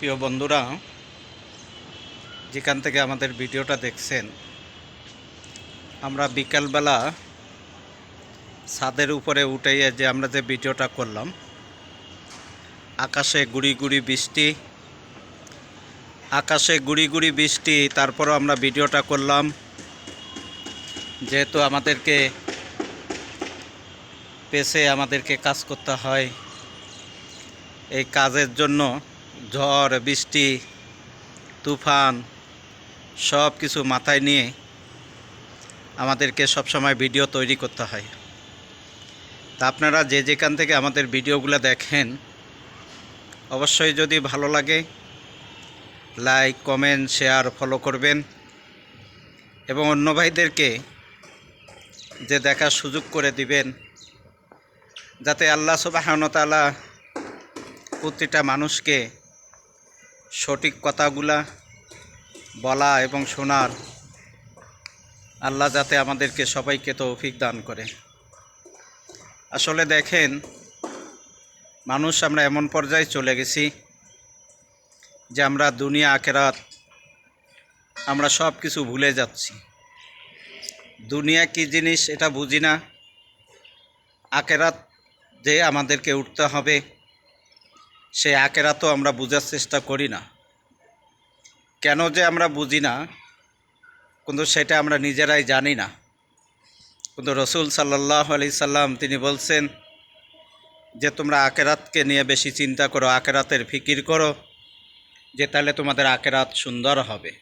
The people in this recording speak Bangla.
প্রিয় বন্ধুরা, যেখান থেকে আমাদের ভিডিওটা দেখছেন, আমরা বিকালবেলা ছাদের উপরে উঠে যে আমরা যে ভিডিওটা করলাম, আকাশে গুড়ি গুড়ি বৃষ্টি, আকাশে গুড়ি গুড়ি বৃষ্টি, তারপরও আমরা ভিডিওটা করলাম। যেহেতু আমাদেরকে পেছে আমাদেরকে কাজ করতে হয়, এই কাজের জন্য ঝড়, বৃষ্টি, তুফান, সব কিছু মাথায় নিয়ে আমাদেরকে সবসময় ভিডিও তৈরি করতে হয়। তা আপনারা যে যেখান থেকে আমাদের ভিডিওগুলো দেখেন, অবশ্যই যদি ভালো লাগে, লাইক, কমেন্ট, শেয়ার, ফলো করবেন এবং অন্য ভাইদেরকে যে দেখার সুযোগ করে দিবেন, যাতে আল্লাহ সুবাহনতালা প্রতিটা মানুষকে সঠিক কথাগুলা বলা এবং শোনার আল্লাহ যাতে আমাদেরকে সবাইকে তৌফিক দান করে। আসলে দেখেন, মানুষ আমরা এমন পর্যায়ে চলে গেছি যে আমরা দুনিয়া, আখেরাত আমরা সব কিছু ভুলে যাচ্ছি। দুনিয়া কি জিনিস এটা বুঝি না। আখেরাত যে আমাদেরকে উঠতে হবে সেই আকেরাতও আমরা বোঝার চেষ্টা করি না। কেন যে আমরা বুঝি না, কিন্তু সেটা আমরা নিজেরাই জানি না। কিন্তু রসুল সাল্লাহ আলি সাল্লাম তিনি বলছেন যে, তোমরা আকেরাতকে নিয়ে বেশি চিন্তা করো আকেরাতের ফিকির করো, যে তাহলে তোমাদের আকেরাত সুন্দর হবে।